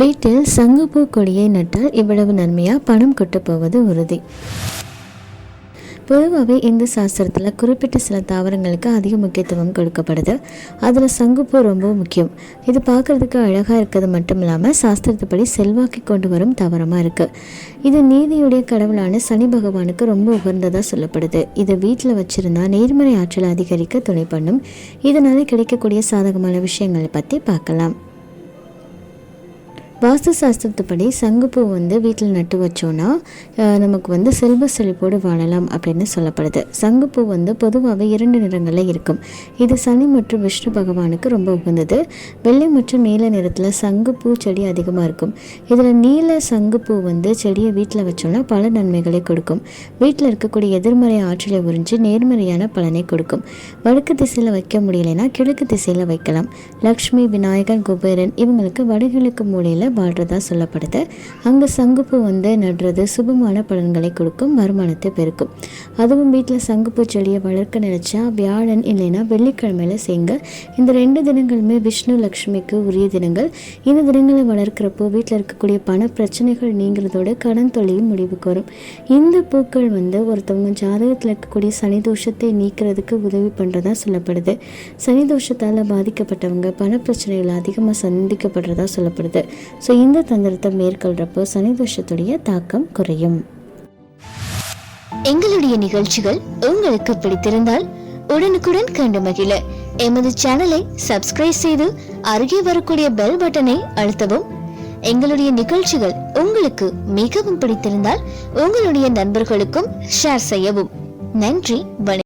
வீட்டில் சங்குப்பூ கொடியை நட்டால் இவ்வளவு நன்மையாக பணம் கொட்டு போவது உறுதி. பொதுவாகவே இந்து சாஸ்திரத்தில் குறிப்பிட்ட சில தாவரங்களுக்கு அதிக முக்கியத்துவம் கொடுக்கப்படுது. அதில் சங்குப்பூ ரொம்ப முக்கியம். இது பார்க்குறதுக்கு அழகாக இருக்கிறது மட்டும் இல்லாமல் சாஸ்திரத்துப்படி செல்வாக்கி கொண்டு வரும் தாவரமாக இருக்குது இது நீதியுடைய கடவுளான சனி பகவானுக்கு ரொம்ப உகந்ததாக சொல்லப்படுது. இதை வீட்டில் வச்சுருந்தா நேர்மறை ஆற்றலை அதிகரிக்க துணை பண்ணும். இதனால் கிடைக்கக்கூடிய சாதகமான விஷயங்களை பற்றி பார்க்கலாம். வாஸ்து சாஸ்திரத்துப்படி சங்குப்பூ வந்து வீட்டில் நட்டு வச்சோன்னா நமக்கு வந்து செல்வ செழிப்போடு வாழலாம் அப்படின்னு சொல்லப்படுது. சங்குப்பூ வந்து பொதுவாகவே இரண்டு நிறங்களில் இருக்கும். இது சனி மற்றும் விஷ்ணு பகவானுக்கு ரொம்ப உகந்தது. வெள்ளை மற்றும் நீல நிறத்தில் சங்குப்பூ செடி அதிகமாக இருக்கும். இதில் நீல சங்குப்பூ வந்து செடியை வீட்டில் வச்சோன்னா பல நன்மைகளை கொடுக்கும். வீட்டில் இருக்கக்கூடிய எதிர்மறை ஆற்றலை உறிஞ்சி நேர்மறையான பலனை கொடுக்கும். வடக்கு திசையில் வைக்க முடியலைன்னா கிழக்கு திசையில் வைக்கலாம். லக்ஷ்மி விநாயகர் குபேரன் இவங்களுக்கு வடகிழக்கு மூலையில் வாழ்றதா சொல்லப்படுது. அங்கே சங்குப்பூ வந்து நடுறது சுபமான பலன்களை கொடுக்கும் வருமானத்தை பெருக்கும். அதுவும் வீட்டில் சங்குப்பூ செடியை வளர்க்க நினைச்சா வியாழன் இல்லைன்னா வெள்ளிக்கிழமையில் செய்யுங்க இந்த ரெண்டு தினங்களுமே விஷ்ணு லக்ஷ்மிக்கு உரிய தினங்கள். இந்த தினங்களை வளர்க்குறப்போ வீட்டில் இருக்கக்கூடிய பண பிரச்சனைகள் நீங்கிறதோட கடன் தொல்லையும் முடிவுக்கு வரும் இந்த பூக்கள் வந்து ஒருத்தவங்க ஜாதகத்தில் இருக்கக்கூடிய சனி தோஷத்தை நீக்கிறதுக்கு உதவி பண்ணுறதா சொல்லப்படுது. சனி தோஷத்தால் பாதிக்கப்பட்டவங்க பண பிரச்சனைகள் அதிகமாக சந்திக்கப்படுறதா சொல்லப்படுது. ஸோ இந்த தந்திரத்தை மேற்கொள்கிறப்போ சனிதோஷத்துடைய தாக்கம் குறையும். எங்களுடைய நிகழ்ச்சிகள் உங்களுக்கு பிடித்திருந்தால் உடனுக்குடன் கண்டு மகிழ. எமது சேனலை சப்ஸ்கிரைப் செய்து அருகே வரக்கூடிய பெல் பட்டனை அழுத்தவும். எங்களுடைய நிகழ்ச்சிகள் உங்களுக்கு மிகவும் பிடித்திருந்தால் உங்களுடைய நண்பர்களுக்கும் ஷேர் செய்யவும். நன்றி வணக்கம்.